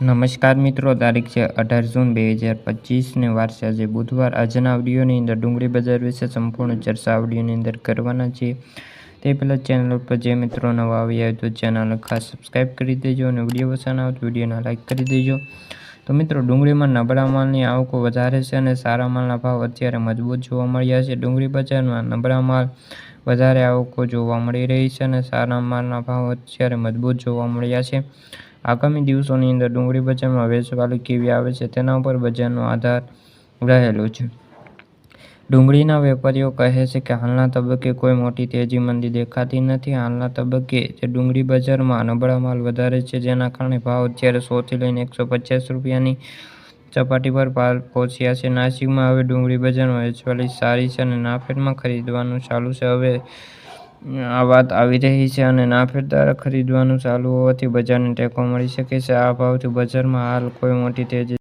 નમસ્કાર મિત્રો, તારીખ છે અઢાર જૂન બે હજાર પચીસને વાર છે આજે બુધવાર. આજના આવડીઓની અંદર ડુંગળી બજાર વિશે સંપૂર્ણ ચર્ચા વિડીયોની અંદર કરવાના છે તે પહેલાં ચેનલ ઉપર જે મિત્રો નવા આવ્યા હોય તો ચેનલ ખાસ સબસ્ક્રાઈબ કરી દેજો અને વીડિયો પસંદ આવે તો વિડીયોને લાઇક કરી દેજો. તો મિત્રો, ડુંગળીમાં નબળા માલની આવકો વધારે છે અને સારા માલના ભાવ અત્યારે મજબૂત જોવા મળ્યા છે. ડુંગળી બજારમાં નબળા માલ વધારે આવકો જોવા મળી રહી છે અને સારા માલના ભાવ અત્યારે મજબૂત જોવા મળ્યા છે. આગામી દિવસોની અંદર ડુંગળી બજારમાં વેચવાલી કેવી આવે છે તેના ઉપર બજારનો આધાર રહેલો છે. ડુંગળીના વેપારીઓ કહે છે કે હાલના તબક્કે કોઈ મોટી તેજી મંદી દેખાતી નથી. હાલના તબક્કે જે ડુંગળી બજારમાં નબળા માલ વધારે છે જેના કારણે ભાવ અત્યારે સોથી લઈને એકસો પચાસ રૂપિયાની પર પાર પહોંચ્યા છે. નાસિકમાં હવે ડુંગળી બજારમાં વેચવાલી સારી છે અને નાફેડમાં ખરીદવાનું ચાલુ છે. હવે આ વાત આવી રહી છે અને નાફેડ દ્વારા ખરીદવાનું ચાલુ હોવાથી બજારને ટેકો મળી શકે છે. આ ભાવથી બજારમાં હાલ કોઈ મોટી તેજી